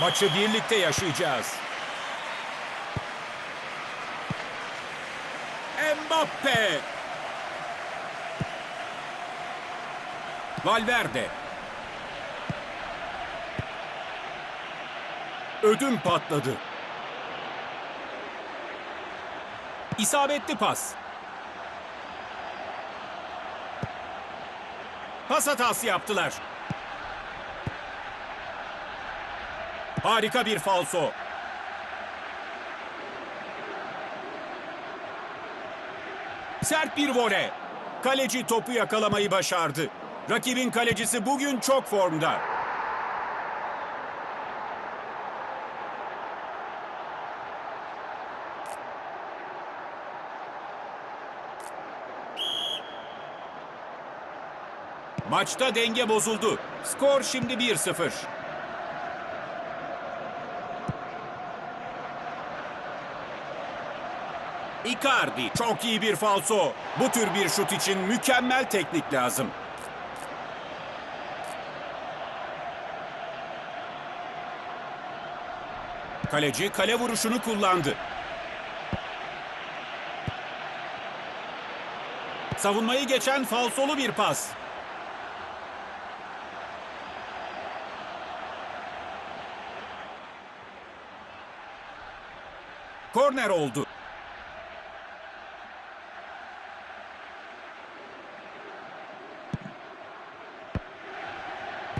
Maçı birlikte yaşayacağız. Mbappe. Valverde. Ödüm patladı. İsabetli pas. Pas hatası yaptılar. Harika bir falso. Sert bir vole. Kaleci topu yakalamayı başardı. Rakibin kalecisi bugün çok formda. Maçta denge bozuldu. Skor şimdi 1-0. Icardi çok iyi bir falso. Bu tür bir şut için mükemmel teknik lazım. Kaleci kale vuruşunu kullandı. Savunmayı geçen falsolu bir pas. Korner oldu.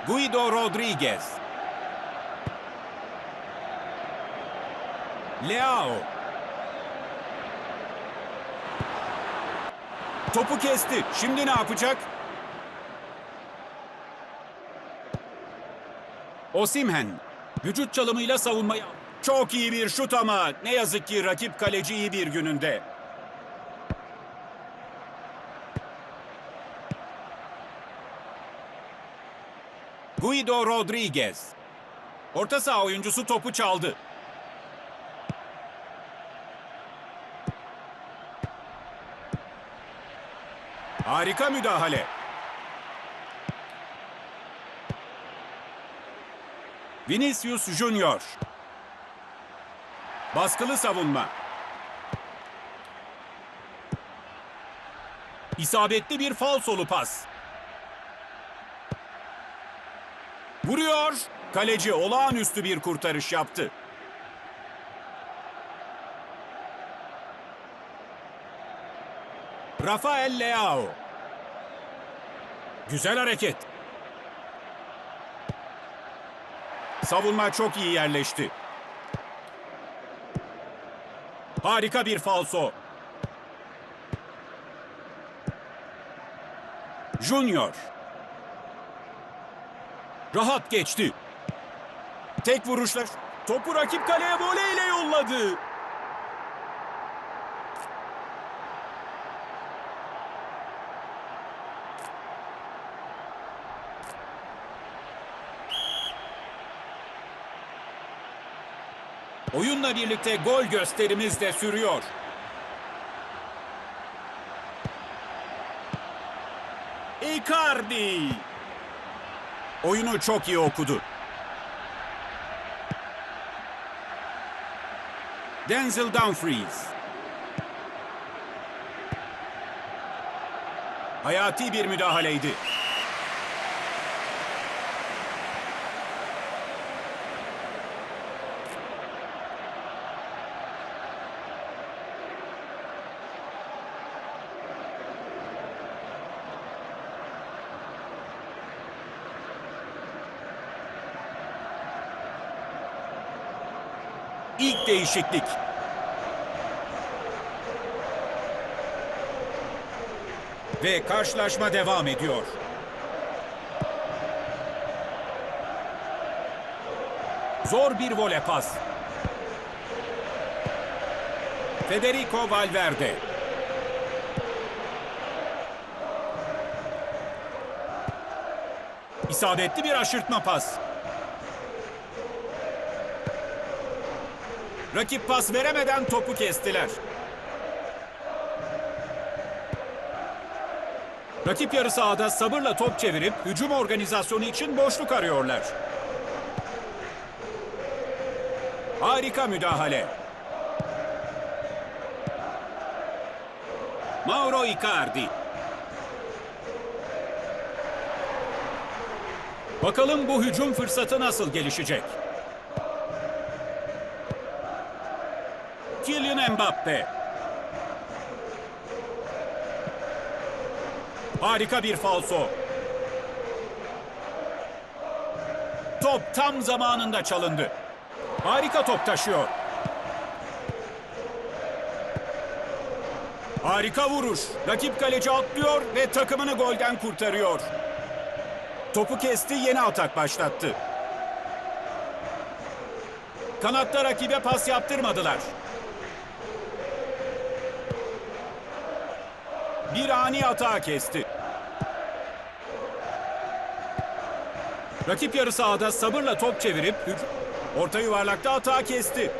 Guido Rodriguez. Leao. Topu kesti. Şimdi ne yapacak? Osimhen. Vücut çalımıyla savunmayı... Çok iyi bir şut ama ne yazık ki rakip kaleci iyi bir gününde. Guido Rodriguez. Orta saha oyuncusu topu çaldı. Harika müdahale. Vinicius Junior. Baskılı savunma. İsabetli bir falsolu pas. Vuruyor. Kaleci olağanüstü bir kurtarış yaptı. Rafael Leao. Güzel hareket. Savunma çok iyi yerleşti. Harika bir falso. Junior. Rahat geçti. Tek vuruşla topu rakip kaleye voleyle yolladı. Oyunla birlikte gol gösterimiz de sürüyor. Icardi. Oyunu çok iyi okudu. Denzel Dumfries. Hayati bir müdahaleydi. İlk değişiklik. Ve karşılaşma devam ediyor. Zor bir vole pas. Federico Valverde. İsabetli bir aşırtma pas. Rakip pas veremeden topu kestiler. Rakip yarı sahada sabırla top çevirip hücum organizasyonu için boşluk arıyorlar. Harika müdahale. Mauro Icardi. Bakalım bu hücum fırsatı nasıl gelişecek? Kylian Mbappe. Harika bir falso. Top tam zamanında çalındı. Harika top taşıyor. Harika vuruş. Rakip kaleci atlıyor ve takımını golden kurtarıyor. Topu kesti, yeni atak başlattı. Kanatta rakibe pas yaptırmadılar. Bir ani atağı kesti. Rakip yarı sahada sabırla top çevirip orta yuvarlakta atağı kesti.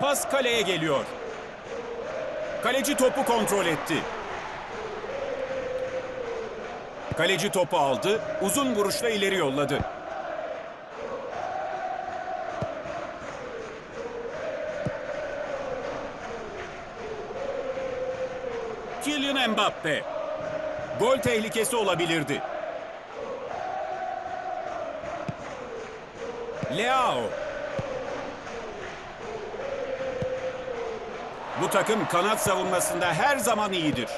Pas kaleye geliyor. Kaleci topu kontrol etti. Kaleci topu aldı, uzun vuruşla ileri yolladı. Kylian Mbappe. Gol tehlikesi olabilirdi. Leao. Bu takım kanat savunmasında her zaman iyidir.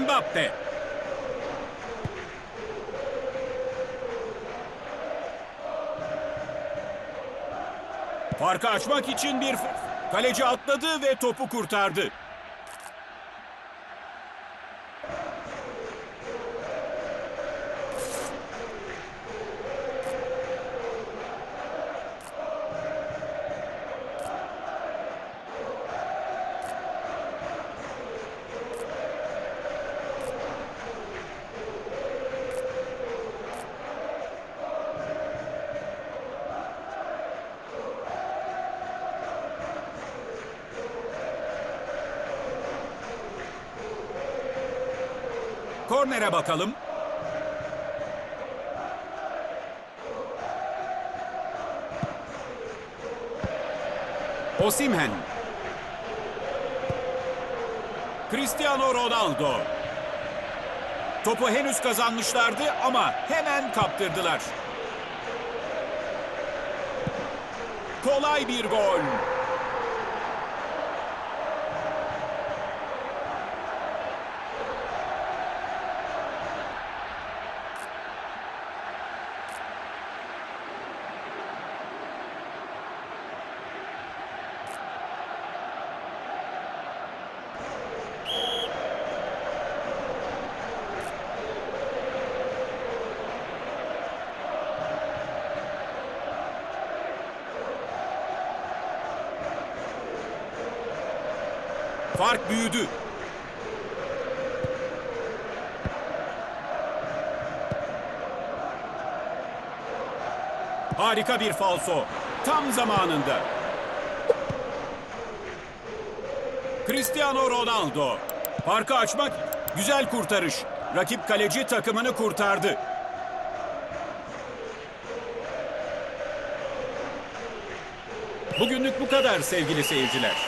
Mbappe. Farkı açmak için bir fırs- kaleci atladı ve topu kurtardı. Kornere bakalım. Osimhen. Cristiano Ronaldo. Topu henüz kazanmışlardı ama hemen kaptırdılar. Kolay bir gol. Fark büyüdü. Harika bir falso. Tam zamanında. Cristiano Ronaldo. Farkı açmak güzel kurtarış. Rakip kaleci takımını kurtardı. Bugünlük bu kadar sevgili seyirciler.